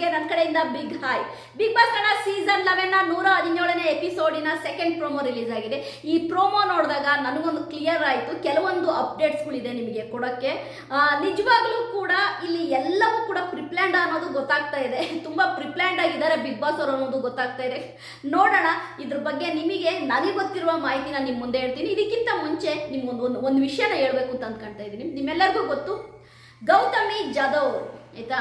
ವ್ಯೂವರ್ಸ್ಗೆ ನನ್ನ ಕಡೆಯಿಂದ big hi Bigg Boss Kannada season eleven ನೂರ ಹದಿನೇಳನೇ ಎಪಿಸೋಡಿನ ಸೆಕೆಂಡ್ ಪ್ರೋಮೋ ರಿಲೀಸ್ ಆಗಿದೆ. ಈ ಪ್ರೋಮೋ ನೋಡಿದಾಗ ನನಗೊಂದು ಕ್ಲಿಯರ್ ಆಯಿತು. ಕೆಲವೊಂದು ಅಪ್ಡೇಟ್ಸ್ಗಳಿದೆ ನಿಮಗೆ ಕೊಡೋಕ್ಕೆ. ನಿಜವಾಗ್ಲೂ ಕೂಡ ಇಲ್ಲಿ ಎಲ್ಲವೂ ಕೂಡ ಪ್ರಿಪ್ಲ್ಯಾಂಡ್ ಅನ್ನೋದು ಗೊತ್ತಾಗ್ತಾ ಇದೆ. ತುಂಬ ಪ್ರಿಪ್ಲ್ಯಾಂಡ್ ಆಗಿದ್ದಾರೆ ಬಿಗ್ ಬಾಸ್ ಅವರು ಅನ್ನೋದು ಗೊತ್ತಾಗ್ತಾ ಇದೆ. ನೋಡೋಣ, ಇದ್ರ ಬಗ್ಗೆ ನಿಮಗೆ ನನಗೆ ಗೊತ್ತಿರುವ ಮಾಹಿತಿನ ನಿಮ್ಮ ಮುಂದೆ ಹೇಳ್ತೀನಿ. ಇದಕ್ಕಿಂತ ಮುಂಚೆ ನಿಮ್ಗೊಂದು ಒಂದು ಒಂದು ವಿಷಯನ ಹೇಳ್ಬೇಕು ಅಂತ ಅಂದ್ಕೊಳ್ತಾ ಇದ್ದೀನಿ. ನಿಮ್ಮೆಲ್ಲರಿಗೂ ಗೊತ್ತು. ಗೌತಮಿ ಜಾಧವ್ ಆಯ್ತಾ?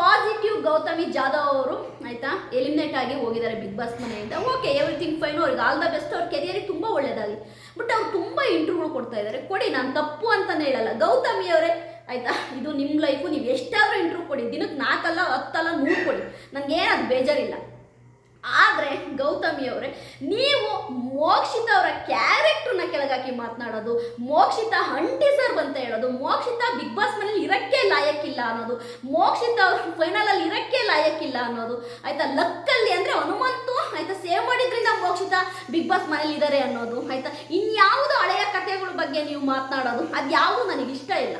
ಪಾಸಿಟಿವ್ ಗೌತಮಿ ಜಾಧವ್ ಅವರು, ಆಯ್ತಾ? ಎಲಿಮಿನೇಟ್ ಆಗಿ ಹೋಗಿದ್ದಾರೆ ಬಿಗ್ ಬಾಸ್ ಮನೆಯಿಂದ. ಓಕೆ ಎವ್ರಿಥಿಂಗ್ ಫೈನ್ ಅವ್ರಿಗೆ ಆಲ್ ದ ಬೆಸ್ಟ್ ಅವ್ರ ಕೆರಿಯರಿಗೆ ತುಂಬ ಒಳ್ಳೇದಾಗಿ. ಬಟ್ ಅವ್ರು ತುಂಬ ಇಂಟರ್ವ್ಯೂಗಳು ಕೊಡ್ತಾ ಇದ್ದಾರೆ. ಕೊಡಿ, ನಾನು ತಪ್ಪು ಅಂತಲೇ ಹೇಳಲ್ಲ. ಗೌತಮಿ ಅವರೇ, ಆಯ್ತಾ? ಇದು ನಿಮ್ಮ ಲೈಫು ನೀವು ಎಷ್ಟಾದರೂ ಇಂಟರ್ವ್ಯೂ ಕೊಡಿ. ದಿನಕ್ಕೆ ನಾಲ್ಕಲ್ಲ, ಹತ್ತಲ್ಲ, ನೂರು ಕೊಡಿ. ನನಗೇನು ಅದು ಬೇಜಾರಿಲ್ಲ. ಆದರೆ ಗೌತಮಿ ಅವರೇ, ನೀವು ಮೋಕ್ಷಿತ ಅವರ ಕ್ಯಾರೆಕ್ಟ್ರನ್ನ ಕೆಳಗಾಕಿ ಮಾತನಾಡೋದು, ಮೋಕ್ಷಿತ ಹಂಟಿಸರ್ ಅಂತ ಹೇಳೋದು, ಮೋಕ್ಷಿತ ಬಿಗ್ ಬಾಸ್ ಮನೇಲಿ ಇರಕ್ಕೆ ಲಾಯಕ್ಕಿಲ್ಲ ಅನ್ನೋದು. ಮೋಕ್ಷಿತ ಫೈನಲ್ ಫೈನಲಲ್ಲಿ ಇರಕ್ಕೆ ಲಾಯಕ್ಕಿಲ್ಲ ಅನ್ನೋದು. ಆಯ್ತಾ, ಲಕ್ಕಲ್ಲಿ ಅಂದ್ರೆ ಹನುಮಂತು, ಆಯ್ತಾ, ಸೇವ್ ಮಾಡಿದ್ರಿಂದ ಮೋಕ್ಷಿತ ಬಿಗ್ ಬಾಸ್ ಮನೇಲಿ ಇದ್ದಾರೆ ಅನ್ನೋದು. ಆಯ್ತಾ, ಇನ್ಯಾವುದು ಹಳೆಯ ಕಥೆಗಳ ಬಗ್ಗೆ ನೀವು ಮಾತನಾಡೋದು, ಅದ್ಯಾವುದು ನನಗೆ ಇಷ್ಟ ಇಲ್ಲ.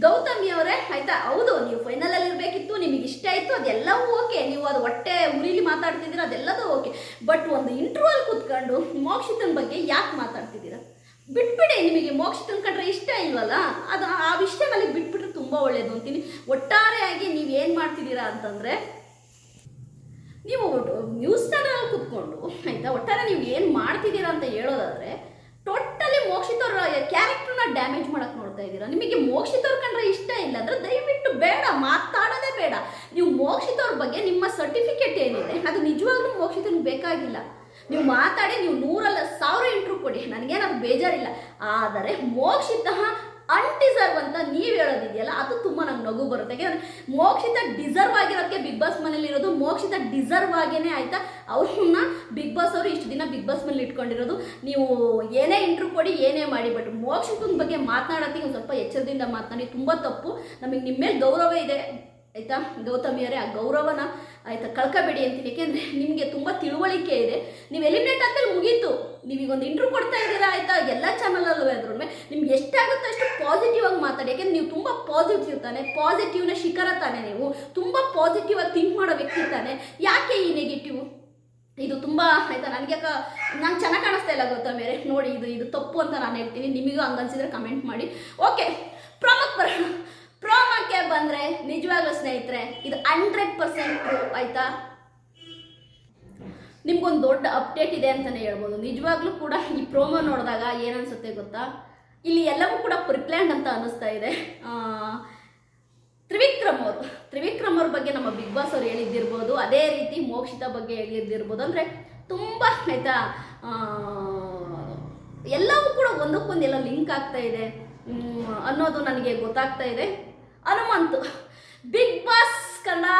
ಗೌತಮಿ ಅವರೇ, ಆಯ್ತಾ, ಹೌದು, ನೀವು ಫೈನಲ್ ಅಲ್ಲಿ ಇರಬೇಕಿತ್ತು, ನಿಮಗೆ ಇಷ್ಟ ಆಯ್ತು ಅದೆಲ್ಲವೂ ಓಕೆ. ನೀವು ಅದು ಹೊಟ್ಟೆ ಉರಿಲಿ ಮಾತಾಡ್ತಿದ್ದೀರ, ಅದೆಲ್ಲದೂ ಓಕೆ. ಬಟ್ ಒಂದು ಇಂಟರ್ವಲ್ ಕೂತ್ಕೊಂಡು ಮೋಕ್ಷಿತನ ಬಗ್ಗೆ ಯಾಕೆ ಮಾತಾಡ್ತಿದ್ದೀರಾ? ಬಿಟ್ಬಿಡಿ, ನಿಮಗೆ ಮೋಕ್ಷಿತನ ಕಂಡ್ರೆ ಇಷ್ಟ ಇಲ್ವಲ್ಲ? ಅದು ಆ ವಿಷಯ ಮೇಲೆ ಬಿಟ್ಬಿಟ್ರೆ ತುಂಬ ಒಳ್ಳೆಯದು ಅಂತೀನಿ. ಒಟ್ಟಾರೆಯಾಗಿ ನೀವು ಏನು ಮಾಡ್ತಿದ್ದೀರಾ ಅಂತಂದರೆ, ನೀವು ನ್ಯೂಸ್ ಚಾನಲ್ ಕೂತ್ಕೊಂಡು, ಆಯಿತಾ? ಒಟ್ಟಾರೆ ನೀವು ಏನು ಮಾಡ್ತಿದ್ದೀರಾ ಅಂತ ಹೇಳೋದಾದರೆ ಟೋಟಲಿ ಮೋಕ್ಷಿತರ ಕ್ಯಾರೆಕ್ಟರ್ನ ಡ್ಯಾಮೇಜ್ ಮಾಡಕ್ಕೆ ನೋಡ್ತಾ ಇದ್ದೀರಾ. ನಿಮಗೆ ಮೋಕ್ಷಿತವ್ರ ಕಂಡ್ರೆ ಇಷ್ಟ ಇಲ್ಲ ಅಂದ್ರೆ ದಯವಿಟ್ಟು ಬೇಡ, ಮಾತಾಡೋದೇ ಬೇಡ. ನೀವು ಮೋಕ್ಷಿತವ್ರ ಬಗ್ಗೆ ನಿಮ್ಮ ಸರ್ಟಿಫಿಕೇಟ್ ಏನಿದೆ, ಅದು ನಿಜವಾಗ್ಲೂ ಮೋಕ್ಷಿತನ ಬೇಕಾಗಿಲ್ಲ. ನೀವು ಮಾತಾಡಿ, ನೀವು ನೂರಲ್ಲ, ಸಾವಿರ ಇಂಟ್ರೂ ಕೊಡಿ. ನನಗೇನದು ಬೇಜಾರಿಲ್ಲ. ಆದರೆ ಮೋಕ್ಷಿತ ಅನ್ಡಿಸರ್ವ್ ಅಂತ ನೀವು ಹೇಳೋದಿದೆಯಲ್ಲ, ಅದು ತುಂಬ ನಂಗೆ ನಗು ಬರುತ್ತೆ. ಯಾಕೆಂದ್ರೆ ಮೋಕ್ಷಿತ ಡಿಸರ್ವ್ ಆಗಿರೋದಕ್ಕೆ ಬಿಗ್ ಬಾಸ್ ಮನೇಲಿ ಇರೋದು, ಮೋಕ್ಷಿತ ಡಿಸರ್ವ್ ಆಗೇನೆ ಆಯ್ತಾ? ಅವ್ರನ್ನ ಬಿಗ್ ಬಾಸ್ ಅವರು ಇಷ್ಟು ದಿನ ಬಿಗ್ ಬಾಸ್ ಮನೇಲಿ ಇಟ್ಕೊಂಡಿರೋದು. ನೀವು ಏನೇ ಇಂಟ್ರೂ ಕೊಡಿ, ಏನೇ ಮಾಡಿ ಬಟ್ ಮೋಕ್ಷಿತನ ಬಗ್ಗೆ ಮಾತನಾಡೋದಕ್ಕೆ ಒಂದು ಸ್ವಲ್ಪ ಎಚ್ಚರದಿಂದ ಮಾತನಾಡಿ. ತುಂಬ ತಪ್ಪು. ನಮಗೆ ನಿಮ್ಮ ಮೇಲೆ ಗೌರವ ಇದೆ. ಆಯಿತಾ? ಗೌತಮಿಯರೇ ಆ ಗೌರವನ, ಆಯಿತಾ, ಕಳ್ಕೊಬೇಡಿ ಅಂತೀನಿ. ಯಾಕೆಂದರೆ ನಿಮಗೆ ತುಂಬ ತಿಳುವಳಿಕೆ ಇದೆ. ನೀವು ಎಲಿಮಿನೇಟ್ ಆದ್ಮೇಲೆ ಮುಗೀತು. ನೀವೀಗೊಂದು ಇಂಟ್ರೂ ಕೊಡ್ತಾ ಇದ್ದೀರಾ, ಆಯಿತಾ? ಎಲ್ಲ ಚಾನಲಲ್ಲೂ ಅದ್ರ ನಿಮ್ಗೆ ಎಷ್ಟಾಗುತ್ತೋ ಅಷ್ಟು ಪಾಸಿಟಿವ್ ಆಗಿ ಮಾತಾಡಿ. ಯಾಕೆಂದ್ರೆ ನೀವು ತುಂಬ ಪಾಸಿಟಿವ್ ತಾನೆ. ಪಾಸಿಟಿವ್ನ ಶಿಖರ ತಾನೆ ನೀವು. ತುಂಬ ಪಾಸಿಟಿವ್ ಆಗಿ ಥಿಂಕ್ ಮಾಡೋ ವ್ಯಕ್ತಿ ತಾನೆ. ಯಾಕೆ ಈ ನೆಗೆಟಿವ್ ಇದು ತುಂಬ, ಆಯಿತಾ, ನನಗೆ ನಂಗೆ ಚೆನ್ನಾಗಿ ಕಾಣಿಸ್ತಾ ಇಲ್ಲ ಗೊತ್ತಾ ಮೇರೆ ನೋಡಿ, ಇದು ಇದು ತಪ್ಪು ಅಂತ ನಾನು ಹೇಳ್ತೀನಿ. ನಿಮಗೂ ಹಂಗನ್ಸಿದ್ರೆ ಕಮೆಂಟ್ ಮಾಡಿ. ಓಕೆ ಪ್ರಮುಖ ಬರೋಣ ಪ್ರೋಮಕ್ಕೆ ಬಂದರೆ ನಿಜವಾಗ್ಲೂ ಸ್ನೇಹಿತರೆ, ಇದು ಹಂಡ್ರೆಡ್ ಪರ್ಸೆಂಟ್ ಆಯ್ತಾ? ನಿಮ್ಗೊಂದು ದೊಡ್ಡ ಅಪ್ಡೇಟ್ ಇದೆ ಅಂತಲೇ ಹೇಳ್ಬೋದು. ನಿಜವಾಗ್ಲೂ ಕೂಡ ಈ ಪ್ರೋಮೋ ನೋಡಿದಾಗ ಏನನ್ಸುತ್ತೆ ಗೊತ್ತಾ? ಇಲ್ಲಿ ಎಲ್ಲವೂ ಕೂಡ ಪ್ರಿಪ್ಲ್ಯಾಂಡ್ ಅಂತ ಅನಿಸ್ತಾ ಇದೆ. ತ್ರಿವಿಕ್ರಮ್ ಅವರು. ತ್ರಿವಿಕ್ರಮ್ ಅವ್ರ ಬಗ್ಗೆ ನಮ್ಮ ಬಿಗ್ ಬಾಸ್ ಅವ್ರು ಹೇಳಿದ್ದಿರ್ಬೋದು. ಅದೇ ರೀತಿ ಮೋಕ್ಷಿತ ಬಗ್ಗೆ ಹೇಳಿದ್ದಿರ್ಬೋದು. ಅಂದರೆ ತುಂಬ, ಆಯಿತಾ? ಎಲ್ಲವೂ ಕೂಡ ಒಂದಕ್ಕೊಂದು ಎಲ್ಲ ಲಿಂಕ್ ಆಗ್ತಾ ಇದೆ. ಅನ್ನೋದು ನನಗೆ ಗೊತ್ತಾಗ್ತಾ ಇದೆ. ಹನುಮಂತು. ಬಿಗ್ ಬಾಸ್ ಕನ್ನಡ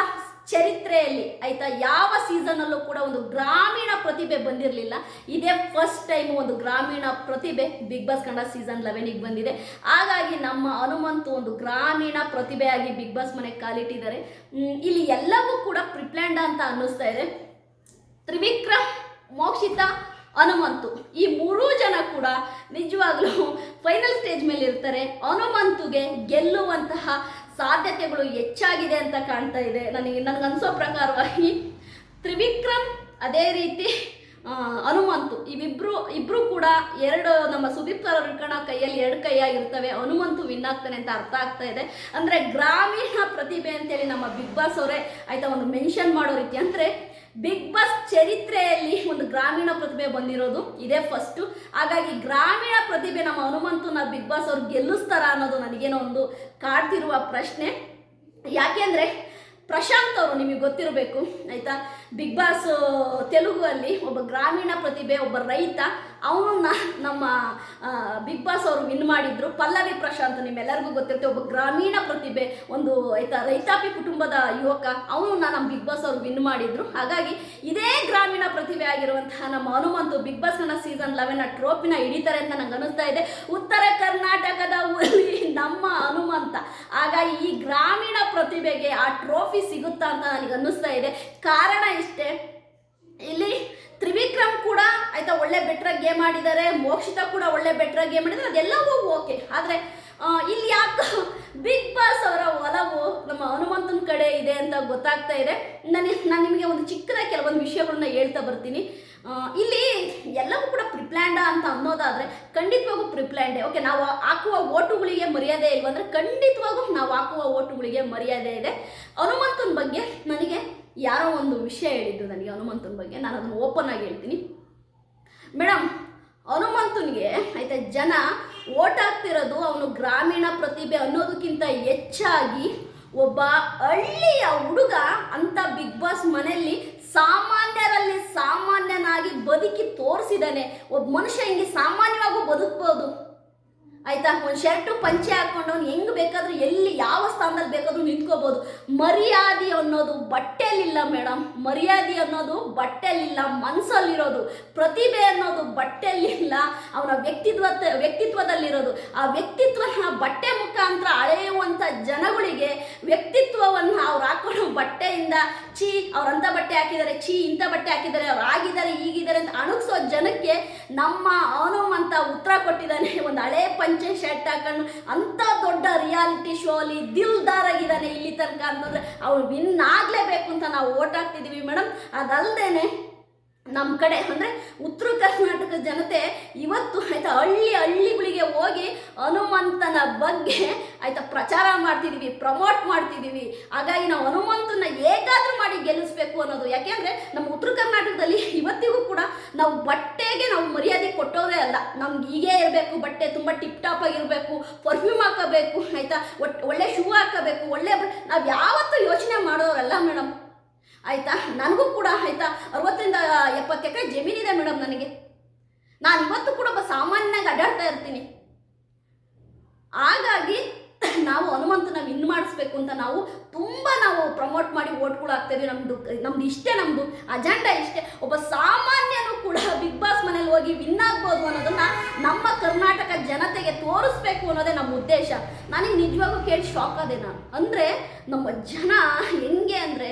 ಚರಿತ್ರೆಯಲ್ಲಿ ಆಯಿತಾ? ಯಾವ ಸೀಸನಲ್ಲೂ ಕೂಡ ಒಂದು ಗ್ರಾಮೀಣ ಪ್ರತಿಭೆ ಬಂದಿರಲಿಲ್ಲ. ಇದೇ ಫಸ್ಟ್ ಟೈಮ್ ಒಂದು ಗ್ರಾಮೀಣ ಪ್ರತಿಭೆ ಬಿಗ್ ಬಾಸ್ ಕನ್ನಡ ಸೀಸನ್ ಲೆವೆನಿಗೆ ಬಂದಿದೆ. ಹಾಗಾಗಿ ನಮ್ಮ ಹನುಮಂತು ಒಂದು ಗ್ರಾಮೀಣ ಪ್ರತಿಭೆಯಾಗಿ ಬಿಗ್ ಬಾಸ್ ಮನೆಗೆ ಕಾಲಿಟ್ಟಿದ್ದಾರೆ. ಇಲ್ಲಿ ಎಲ್ಲವೂ ಕೂಡ ಪ್ರಿಪ್ಲ್ಯಾಂಡ ಅಂತ ಅನ್ನಿಸ್ತಾ ಇದೆ. ತ್ರಿವಿಕ್ರಮ್, ಮೋಕ್ಷಿತ ಹನುಮಂತು ಈ ಮೂರೂ ಜನ ಕೂಡ ನಿಜವಾಗ್ಲೂ ಫೈನಲ್ ಸ್ಟೇಜ್ ಮೇಲೆ ಇರ್ತಾರೆ ಹನುಮಂತುಗೆ ಗೆಲ್ಲುವಂತಹ ಸಾಧ್ಯತೆಗಳು ಹೆಚ್ಚಾಗಿದೆ ಅಂತ ಕಾಣ್ತಾ ಇದೆ. ನನಗೆ ನನಗನ್ಸೋ ಪ್ರಕಾರವಾಗಿ ತ್ರಿವಿಕ್ರಮ್, ಅದೇ ರೀತಿ ಹನುಮಂತು ಇವಿಬ್ರು, ಇಬ್ರು ಕೂಡ ಎರಡು, ನಮ್ಮ ಸುದೀಪ್ ಸರ್ ಇಟ್ಕೊಂಡ ಕೈಯಲ್ಲಿ ಎರಡು ಕೈಯಾಗಿರ್ತವೆ ಹನುಮಂತು ವಿನ್ ಆಗ್ತಾನೆ ಅಂತ ಅರ್ಥ ಆಗ್ತಾ ಇದೆ. ಅಂದರೆ ಗ್ರಾಮೀಣ ಪ್ರತಿಭೆ ಅಂತೇಳಿ ನಮ್ಮ ಬಿಗ್ ಬಾಸ್ ಅವರೇ ಆಯಿತಾ ಒಂದು ಮೆನ್ಷನ್ ಮಾಡೋ ರೀತಿ. ಅಂದರೆ ಬಿಗ್ ಬಾಸ್ ಚರಿತ್ರೆಯಲ್ಲಿ ಒಂದು ಗ್ರಾಮೀಣ ಪ್ರತಿಭೆ ಬಂದಿರೋದು ಇದೇ ಫಸ್ಟು ಹಾಗಾಗಿ ಗ್ರಾಮೀಣ ಪ್ರತಿಭೆ ನಮ್ಮ ಹನುಮಂತನ ಬಿಗ್ ಬಾಸ್ ಅವ್ರು ಗೆಲ್ಲಿಸ್ತಾರ ಅನ್ನೋದು ನನಗೇನೋ ಒಂದು ಕಾಡ್ತಿರುವ ಪ್ರಶ್ನೆ. ಯಾಕೆಂದರೆ ಪ್ರಶಾಂತ್ ಅವರು ನಿಮಗೆ ಗೊತ್ತಿರಬೇಕು, ಆಯಿತಾ? ಬಿಗ್ ಬಾಸ್ ತೆಲುಗು ಅಲ್ಲಿ ಒಬ್ಬ ಗ್ರಾಮೀಣ ಪ್ರತಿಭೆ, ಒಬ್ಬ ರೈತ ಅವನನ್ನ ನಮ್ಮ ಬಿಗ್ ಬಾಸ್ ಅವರು ವಿನ್ ಮಾಡಿದ್ರು. ಪಲ್ಲವಿ ಪ್ರಶಾಂತ್ ನಿಮ್ಮೆಲ್ಲರಿಗೂ ಗೊತ್ತಿರುತ್ತೆ, ಒಬ್ಬ ಗ್ರಾಮೀಣ ಪ್ರತಿಭೆ, ಒಂದು ಆಯ್ತಾ ರೈತಾಪಿ ಕುಟುಂಬದ ಯುವಕ ಅವನನ್ನ ನಮ್ಮ ಬಿಗ್ ಬಾಸ್ ಅವರು ವಿನ್ ಮಾಡಿದ್ರು. ಹಾಗಾಗಿ ಇದೇ ಗ್ರಾಮೀಣ ಪ್ರತಿಭೆ ಆಗಿರುವಂತಹ ನಮ್ಮ ಹನುಮಂತು ಬಿಗ್ ಬಾಸ್ನ ಸೀಸನ್ ಲೆವೆನ್ ಟ್ರೋಫಿನ ಹಿಡಿತಾರೆ ಅಂತ ನಂಗೆ ಅನಿಸ್ತಾ ಇದೆ. ಉತ್ತರ ಕರ್ನಾಟಕದ ನಮ್ಮ ಹನುಮಂತ. ಹಾಗಾಗಿ ಈ ಗ್ರಾಮೀಣ ಪ್ರತಿಭೆಗೆ ಆ ಟ್ರೋಫಿ ಸಿಗುತ್ತಾ ಅಂತ ನನಗೆ ಅನ್ನಿಸ್ತಾ ಇದೆ. ಕಾರಣ ಇಷ್ಟೇ ಇಲ್ಲಿ ತ್ರಿವಿಕ್ರಮ್ ಕೂಡ ಆಯ್ತಾ ಒಳ್ಳೆ ಬೆಟ್ರ ಗೇಮ್ ಆಡಿದ್ದಾರೆ ಮೋಕ್ಷಿತ ಕೂಡ ಒಳ್ಳೆ ಬೆಟ್ರ ಗೇಮ್ ಆಡಿದ್ದಾರೆ ಅದೆಲ್ಲವೂ ಓಕೆ ಆದರೆ ಇಲ್ಲಿ ಯಾಕೆ ಬಿಗ್ ಬಾಸ್ ಅವರ ಒಲವು ನಮ್ಮ ಹನುಮಂತನ ಕಡೆ ಇದೆ ಅಂತ ಗೊತ್ತಾಗ್ತಾ ಇದೆ. ನನಗೆ ನಾನು ನಿಮಗೆ ಒಂದು ಚಿಕ್ಕದಾಗಿ ಕೆಲವೊಂದು ವಿಷಯಗಳನ್ನ ಹೇಳ್ತಾ ಬರ್ತೀನಿ. ಇಲ್ಲಿ ಎಲ್ಲವೂ ಕೂಡ ಪ್ರಿಪ್ಲ್ಯಾಂಡ ಅಂತ ಅನ್ನೋದಾದ್ರೆ ಖಂಡಿತವಾಗೂ ಪ್ರಿಪ್ಲ್ಯಾಂಡೆ ಓಕೆ ನಾವು ಹಾಕುವ ಓಟುಗಳಿಗೆ ಮರ್ಯಾದೆ ಇಲ್ವಂದ್ರೆ ಖಂಡಿತವಾಗೂ ನಾವು ಹಾಕುವ ಓಟುಗಳಿಗೆ ಮರ್ಯಾದೆ ಇದೆ. ಹನುಮಂತನ ಬಗ್ಗೆ ನನಗೆ ಯಾರೋ ಒಂದು ವಿಷಯ ಹೇಳಿದ್ದು ನನಗೆ ಹನುಮಂತನ ಬಗ್ಗೆ. ನಾನು ಅದನ್ನು ಓಪನ್ ಆಗಿ ಹೇಳ್ತೀನಿ. ಮೇಡಮ್ ಹನುಮಂತನಿಗೆ ಆಯ್ತಾ, ಜನ ಓಟ್ ಹಾಕ್ತಿರೋದು ಅವನು ಗ್ರಾಮೀಣ ಪ್ರತಿಭೆ ಅನ್ನೋದಕ್ಕಿಂತ ಹೆಚ್ಚಾಗಿ ಒಬ್ಬ ಹಳ್ಳಿಯ ಹುಡುಗ ಅಂತ ಬಿಗ್ ಬಾಸ್ ಮನೆಯಲ್ಲಿ ಸಾಮಾನ್ಯರಲ್ಲಿ ಸಾಮಾನ್ಯನಾಗಿ ಬದುಕಿ ತೋರಿಸಿದಾನೆ. ಒಬ್ಬ ಮನುಷ್ಯ ಹಿಂಗೆ ಸಾಮಾನ್ಯವಾಗೂ ಬದುಕ್ಬೋದು. ಆಯ್ತಾ? ಒಂದು ಶರ್ಟು ಪಂಚೆ ಹಾಕ್ಕೊಂಡು ಅವ್ನು ಹೆಂಗ್ ಬೇಕಾದರೂ ಎಲ್ಲಿ ಯಾವ ಸ್ಥಾನದಲ್ಲಿ ಬೇಕಾದರೂ ನಿಂತ್ಕೋಬೋದು. ಮರ್ಯಾದೆ ಅನ್ನೋದು ಬಟ್ಟೆಯಲ್ಲಿಲ್ಲ ಮೇಡಮ್ ಮರ್ಯಾದೆ ಅನ್ನೋದು ಬಟ್ಟೆಯಲ್ಲಿಲ್ಲ ಮನಸ್ಸಲ್ಲಿರೋದು ಪ್ರತಿಭೆ ಅನ್ನೋದು ಬಟ್ಟೆಯಲ್ಲಿಲ್ಲ ಅವನ ವ್ಯಕ್ತಿತ್ವ ವ್ಯಕ್ತಿತ್ವದಲ್ಲಿರೋದು. ಆ ವ್ಯಕ್ತಿತ್ವನ ಬಟ್ಟೆ ಮುಖಾಂತರ ಅಳೆಯುವಂಥ ಜನಗಳಿಗೆ ವ್ಯಕ್ತಿತ್ವವನ್ನು ಅವ್ರು ಹಾಕೊಂಡು ಬಟ್ಟೆಯಿಂದ ಚೀ ಅವ್ರಂಥ ಬಟ್ಟೆ ಹಾಕಿದ್ದಾರೆ ಚೀ ಇಂಥ ಬಟ್ಟೆ ಹಾಕಿದ್ದಾರೆ, ಅವ್ರು ಆಗಿದ್ದಾರೆ, ಈಗಿದ್ದಾರೆ ಅಂತ ಅಣಗಿಸೋ ಜನಕ್ಕೆ ನಮ್ಮ ಅವನು ಅಂತ ಉತ್ತರ ಕೊಟ್ಟಿದ್ದಾನೆ. ಒಂದು ಹಳೆ ಪಂಚೆ ಶರ್ಟ್ ಹಾಕೊಂಡು ಅಂಥ ದೊಡ್ಡ ರಿಯಾಲಿಟಿ ಶೋ ಅಲ್ಲಿ ದಿಲ್ದಾರ್ ಆಗಿದ್ದಾನೆ ಇಲ್ಲಿ ತನಕ ಅಂತಂದ್ರೆ ಅವ್ರು ವಿನ್ ಆಗಲೇಬೇಕು ಅಂತ ನಾವು ಓಟ್ ಹಾಕ್ತಿದ್ದೀವಿ ಮೇಡಮ್ ಅದಲ್ಲದೇನೆ ನಮ್ಮ ಕಡೆ ಅಂದರೆ ಉತ್ತರ ಕರ್ನಾಟಕ ಜನತೆ ಇವತ್ತು ಆಯಿತಾ ಹಳ್ಳಿ ಹಳ್ಳಿಗಳಿಗೆ ಹೋಗಿ ಹನುಮಂತನ ಬಗ್ಗೆ ಆಯಿತಾ ಪ್ರಚಾರ ಮಾಡ್ತಿದ್ದೀವಿ ಪ್ರಮೋಟ್ ಮಾಡ್ತಿದ್ದೀವಿ ಹಾಗಾಗಿ ನಾವು ಹನುಮಂತನ ಹೇಗಾದರೂ ಮಾಡಿ ಗೆಲ್ಲಿಸ್ಬೇಕು ಅನ್ನೋದು. ಯಾಕೆಂದರೆ ನಮ್ಮ ಉತ್ತರ ಕರ್ನಾಟಕದಲ್ಲಿ ಇವತ್ತಿಗೂ ಕೂಡ ನಾವು ಬಟ್ಟೆಗೆ ನಾವು ಮರ್ಯಾದೆ ಕೊಟ್ಟೋದೇ ಅಲ್ಲ. ನಮ್ಗೆ ಹೀಗೆ ಇರಬೇಕು, ಬಟ್ಟೆ ತುಂಬ ಟಿಪ್ ಟಾಪ್ ಆಗಿರಬೇಕು ಪರ್ಫ್ಯೂಮ್ ಹಾಕೋಬೇಕು, ಆಯಿತಾ ಒಳ್ಳೆ ಶೂ ಹಾಕೋಬೇಕು, ಒಳ್ಳೆ ನಾವು ಯಾವತ್ತೂ ಯೋಚನೆ ಮಾಡೋರಲ್ಲ ಮೇಡಮ್. ಆಯ್ತಾ? ನನಗೂ ಕೂಡ ಆಯ್ತಾ? ಅರವತ್ತರಿಂದ ಎಪ್ಪತ್ತು ಎಕರೆ ಜಮೀನಿದೆ ಮೇಡಮ್ ನನಗೆ. ನಾನು ಇವತ್ತು ಕೂಡ ಒಬ್ಬ ಸಾಮಾನ್ಯನಾಗಿ ಅಡ್ಡಾಡ್ತಾ ಇರ್ತೀನಿ. ಹಾಗಾಗಿ ನಾವು ಹನುಮಂತನ ವಿನ್ ಮಾಡಿಸ್ಬೇಕು ಅಂತ ನಾವು ತುಂಬ ನಾವು ಪ್ರಮೋಟ್ ಮಾಡಿ ಓಟ್ಗಳು ನಮ್ಮದು ನಮ್ದು ಇಷ್ಟೇ ನಮ್ಮದು ಅಜೆಂಡಾ ಇಷ್ಟೇ. ಒಬ್ಬ ಸಾಮಾನ್ಯನು ಕೂಡ ಬಿಗ್ ಬಾಸ್ ಮನೇಲಿ ಹೋಗಿ ವಿನ್ ಆಗ್ಬೋದು ಅನ್ನೋದನ್ನ ನಮ್ಮ ಕರ್ನಾಟಕ ಜನತೆಗೆ ತೋರಿಸ್ಬೇಕು ಅನ್ನೋದೇ ನಮ್ಮ ಉದ್ದೇಶ. ನನಗೆ ನಿಜವಾಗೂ ಕೇಳಿ ಶಾಕ್ ಅದೇ ನಾನು. ಅಂದರೆ ನಮ್ಮ ಜನ ಹೆಂಗೆ ಅಂದರೆ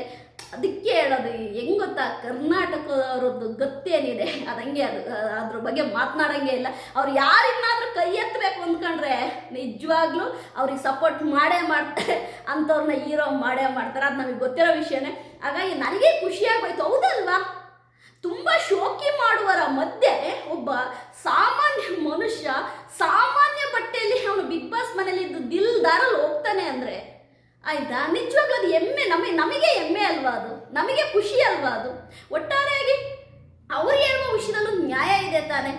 ಅದಕ್ಕೆ ಹೇಳೋದು ಹೆಂಗ್ ಗೊತ್ತಾ? ಕರ್ನಾಟಕದವ್ರದ್ದು ಗತ್ತೇನಿದೆ ಅದಂಗೆ ಅದು ಅದ್ರ ಬಗ್ಗೆ ಮಾತನಾಡಂಗೆ ಇಲ್ಲ. ಅವ್ರು ಯಾರಿನ್ನಾದ್ರೂ ಕೈ ಎತ್ತಬೇಕು ಅಂದ್ಕೊಂಡ್ರೆ ನಿಜವಾಗ್ಲೂ ಅವ್ರಿಗೆ ಸಪೋರ್ಟ್ ಮಾಡೇ ಮಾಡ್ತಾರೆ. ಅಂಥವ್ರನ್ನ ಹೀರೋ ಮಾಡೇ ಮಾಡ್ತಾರೆ. ಅದು ನಮಗೆ ಗೊತ್ತಿರೋ ವಿಷಯನೇ. ಹಾಗಾಗಿ ನನಗೆ ಖುಷಿಯಾಗೋಯ್ತು ಹೌದಲ್ವಾ? ತುಂಬ ಶೋಕಿ ಮಾಡುವರ ಮಧ್ಯೆ ಒಬ್ಬ ಸಾಮಾನ್ಯ ಮನುಷ್ಯ ಸಾಮಾನ್ಯ ಬಟ್ಟೆಯಲ್ಲಿ ಅವನು ಬಿಗ್ ಬಾಸ್ ಮನೇಲಿದ್ದು ದಿಲ್ದಾರಲ್ಲಿ ಹೋಗ್ತಾನೆ ಅಂದರೆ ಆಯ್ತಾ? ನಿಜವಾಗ್ಲೂ ಅದು ಹೆಮ್ಮೆ ನಮಗೆ ನಮಗೆ ಹೆಮ್ಮೆ ಅಲ್ವಾ ಅದು? ನಮಗೆ ಖುಷಿ ಅಲ್ವಾ ಅದು? ಒಟ್ಟಾರೆಯಾಗಿ ಅವರು ಹೇಳುವ ವಿಷಯದಲ್ಲೂ ನ್ಯಾಯ ಇದೆ ತಾನೆ.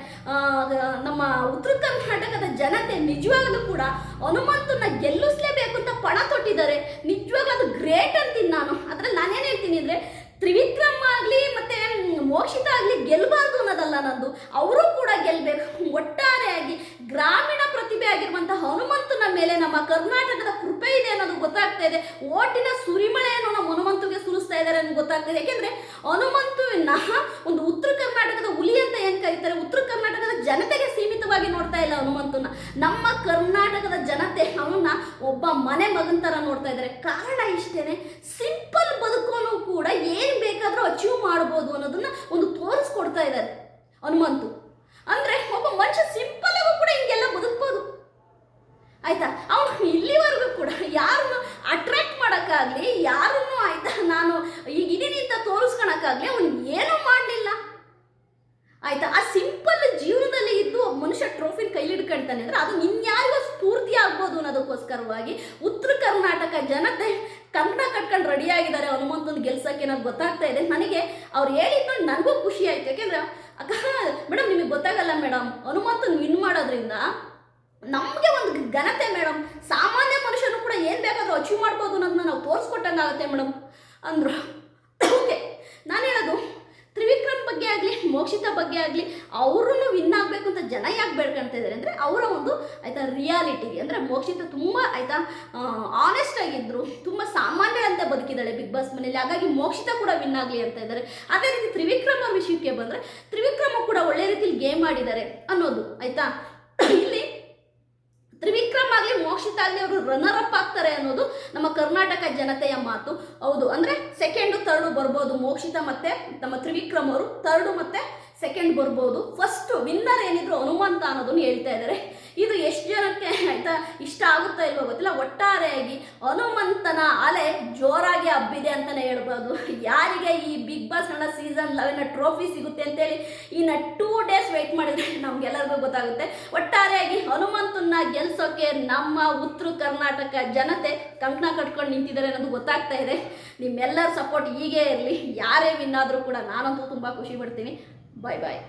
ನಮ್ಮ ಉತ್ತರ ಕರ್ನಾಟಕದ ಜನತೆ ನಿಜವಾಗ್ಲೂ ಕೂಡ ಹನುಮಂತನ ಗೆಲ್ಲಿಸ್ಲೇಬೇಕು ಅಂತ ಪಣ ತೊಟ್ಟಿದ್ದಾರೆ. ನಿಜವಾಗ್ಲೂ ಅದು ಗ್ರೇಟ್ ಅಂತೀನಿ ನಾನು. ಅದ್ರಲ್ಲಿ ನಾನೇನು ಹೇಳ್ತೀನಿ ಅಂದರೆ ತ್ರಿವಿಕ್ರಮ್ ಆಗಲಿ ಮತ್ತೆ ಮೋಕ್ಷಿತ ಆಗಲಿ ಗೆಲ್ಲಬಾರ್ದು ಅನ್ನೋದಲ್ಲ ನಂದು. ಅವರು ಕೂಡ ಗೆಲ್ಲಬೇಕು ಒಟ್ಟಾರೆಯಾಗಿ ಗ್ರಾಮೀಣ ಪ್ರತಿಭೆ ಆಗಿರುವಂಥ ಹನುಮಂತನ ಮೇಲೆ ನಮ್ಮ ಕರ್ನಾಟಕದ ಕೃಪೆ ಇದೆ ಅನ್ನೋದು ಗೊತ್ತಾಗ್ತಾ ಇದೆ. ಓಟಿನ ಸುರಿಮಳೆಯನ್ನು ನಮ್ಮ ಹನುಮಂತುಗೆ ಸುರಿಸ್ತಾ ಇದ್ದಾರೆ ಅನ್ನೋದು ಗೊತ್ತಾಗ್ತಾ ಇದೆ ಯಾಕೆಂದ್ರೆ ಹನುಮಂತುವಿನ ಒಂದು ಉತ್ತರ ಕರ್ನಾಟಕದ ಹುಲಿ ಅಂತ ಏನು ಕರೀತಾರೆ? ಉತ್ತರ ಕರ್ನಾಟಕದ ಜನತೆಗೆ ಸೀಮಿತವಾಗಿ ನೋಡ್ತಾ ಇಲ್ಲ ಹನುಮಂತನ. ನಮ್ಮ ಕರ್ನಾಟಕದ ಜನತೆ ಅವನ್ನ ಒಬ್ಬ ಮನೆ ಮಗನ ಥರ ನೋಡ್ತಾ ಇದ್ದಾರೆ. ಕಾರಣ ಇಷ್ಟೇನೆ. ಕೂಡ ಏನು ಬೇಕಾದರೂ ಅಚೀವ್ ಮಾಡ್ಬೋದು ಅನ್ನೋದನ್ನ ಒಂದು ತೋರಿಸ್ಕೊಡ್ತಾ ಇದ್ದಾರೆ ಹನುಮಂತು. ಅಂದ್ರೆ ಒಬ್ಬ ಮನುಷ್ಯ ಸಿಂಪಲ್ ಆಗೂ ಕೂಡ ಹಿಂಗೆಲ್ಲ ಬದುಕ್ಬೋದು. ಆಯ್ತಾ? ಅವನು ಇಲ್ಲಿವರೆಗೂ ಕೂಡ ಯಾರನ್ನು ಅಟ್ರಾಕ್ಟ್ ಮಾಡೋಕ್ಕಾಗ್ಲಿ, ಯಾರನ್ನು ಆಯ್ತಾ ನಾನು ಈಗ ಇದೀನಿ ಅಂತ ತೋರಿಸ್ಕೊಳಕ್ಕಾಗ್ಲಿ ಅವನು ಏನೂ ಮಾಡಲಿಲ್ಲ. ಆಯ್ತಾ? ಆ ಸಿಂಪಲ್ ಜೀವನದಲ್ಲಿ ಇದ್ದು ಮನುಷ್ಯ ಟ್ರೋಫಿನ ಕೈಲಿ ಹಿಡ್ಕೊಳ್ತಾನೆ ಅಂದ್ರೆ ಅದು ನಿನ್ಯಾರಿಗೂ ಸ್ಫೂರ್ತಿ ಆಗ್ಬೋದು ಅನ್ನೋದಕ್ಕೋಸ್ಕರವಾಗಿ ಉತ್ತರ ಕರ್ನಾಟಕ ಜನತೆ ಕನ್ನಡ ಕಟ್ಕೊಂಡು ರೆಡಿ ಆಗಿದ್ದಾರೆ ಹನುಮಂತನ ಗೆಲ್ಸಕ್ಕೆ ಅನ್ನೋದು ಗೊತ್ತಾಗ್ತಾ ಇದೆ? ನನಗೆ ಅವ್ರು ಹೇಳಿದ್ದು ನನಗೂ ಖುಷಿ ಆಯ್ತು. ಯಾಕೆಂದ್ರೆ, ಅಕ್ಕ, ಮೇಡಮ್, ನಿಮಗೆ ಗೊತ್ತಾಗಲ್ಲ ಮೇಡಮ್, ಹನುಮಂತನ ವಿನ್ ಮಾಡೋದ್ರಿಂದ ನಮಗೆ ಒಂದು ಘನತೆ ಮೇಡಮ್, ಸಾಮಾನ್ಯ ಮನುಷ್ಯನು ಕೂಡ ಏನು ಬೇಕಾದರೂ ಅಚೀವ್ ಮಾಡ್ಬೋದು ಅನ್ನೋದನ್ನ ನಾವು ತೋರಿಸ್ಕೊಟ್ಟಂಗಾಗುತ್ತೆ ಮೇಡಮ್. ಅಂದರು ಓಕೆ ನಾನು ಹೇಳೋದು ಬಗ್ಗೆ ಆಗಲಿ, ಮೋಕ್ಷಿತ ಬಗ್ಗೆ ಆಗಲಿ ಅವ್ರನ್ನು ವಿನ್ ಆಗಬೇಕು ಅಂತ ಜನ ಯಾಕೆ ಬೇಡ್ಕೊಳ್ತಾ ಇದ್ದಾರೆ ಅಂದರೆ ಅವರ ಒಂದು ಆಯಿತಾ ರಿಯಾಲಿಟಿಗೆ ಅಂದರೆ ಮೋಕ್ಷಿತ ತುಂಬ ಆಯಿತಾ ಆನೆಸ್ಟ್ ಆಗಿದ್ರು, ತುಂಬ ಸಾಮಾನ್ಯರಂತೆ ಬದುಕಿದ್ದಾಳೆ ಬಿಗ್ ಬಾಸ್ ಮನೆಯಲ್ಲಿ. ಹಾಗಾಗಿ ಮೋಕ್ಷಿತ ಕೂಡ ವಿನ್ ಆಗಲಿ ಅಂತ ಇದ್ದಾರೆ ಅದೇ ರೀತಿ ತ್ರಿವಿಕ್ರಮ ವಿಷಯಕ್ಕೆ ಬಂದರೆ, ತ್ರಿವಿಕ್ರಮ ಕೂಡ ಒಳ್ಳೆ ರೀತಿಲಿ ಗೇಮ್ ಆಡಿದ್ದಾರೆ ಅನ್ನೋದು, ಆಯಿತಾ? ಇಲ್ಲಿ ತ್ರಿವಿಕ್ರಮ್ ಆಗಲಿ ಮೋಕ್ಷಿತ ಆಗಲಿ ಅವರು ರನ್ನರ್ ಅಪ್ ಆಗ್ತಾರೆ ಅನ್ನೋದು ನಮ್ಮ ಕರ್ನಾಟಕ ಜನತೆಯ ಮಾತು. ಹೌದು, ಅಂದರೆ ಸೆಕೆಂಡು ತರ್ಡು ಬರ್ಬೋದು ಮೋಕ್ಷಿತ ಮತ್ತೆ ನಮ್ಮ ತ್ರಿವಿಕ್ರಮ್ ಅವರು ತರ್ಡು ಮತ್ತೆ ಸೆಕೆಂಡ್ ಬರ್ಬೋದು. ಫಸ್ಟ್ ವಿನ್ನರ್ ಏನಿದ್ರು ಹನುಮಂತ ಅನ್ನೋದನ್ನು ಹೇಳ್ತಾ ಇದ್ದಾರೆ ಇದು ಎಷ್ಟು ಜನಕ್ಕೆ ಆಯ್ತಾ ಇಷ್ಟ ಆಗುತ್ತಾ ಇಲ್ವೋ ಗೊತ್ತಿಲ್ಲ. ಒಟ್ಟಾರೆಯಾಗಿ ಹನುಮಂತನ ಅಲೆ ಜೋರಾಗಿ ಹಬ್ಬಿದೆ ಅಂತಾನೆ ಹೇಳ್ಬೋದು. ಯಾರಿಗೆ ಈ ಬಿಗ್ ಸೀಸನ್ ಲೆವೆನ್ ಟ್ರೋಫಿ ಸಿಗುತ್ತೆ ಅಂತೇಳಿ ಇನ್ನ ಟೂ ಡೇಸ್ ವೆಯ್ಟ್ ಮಾಡಿದ್ರೆ ನಮ್ಗೆಲ್ಲರಿಗೂ ಗೊತ್ತಾಗುತ್ತೆ. ಒಟ್ಟಾರೆಯಾಗಿ ಹನುಮಂತನ್ನ ಗೆಲ್ಸೋಕೆ ನಮ್ಮ ಉತ್ತರ ಕರ್ನಾಟಕ ಜನತೆ ಕಂಕಣ ಕಟ್ಕೊಂಡು ನಿಂತಿದ್ದಾರೆ ಅನ್ನೋದು ಗೊತ್ತಾಗ್ತಾ ಇದೆ. ನಿಮ್ಮೆಲ್ಲರ ಸಪೋರ್ಟ್ ಹೀಗೆ ಇರಲಿ. ಯಾರೇ ವಿನ್ ಆದರೂ ಕೂಡ ನಾನಂತೂ ತುಂಬ ಖುಷಿ ಪಡ್ತೀನಿ. ಬಾಯ್ ಬಾಯ್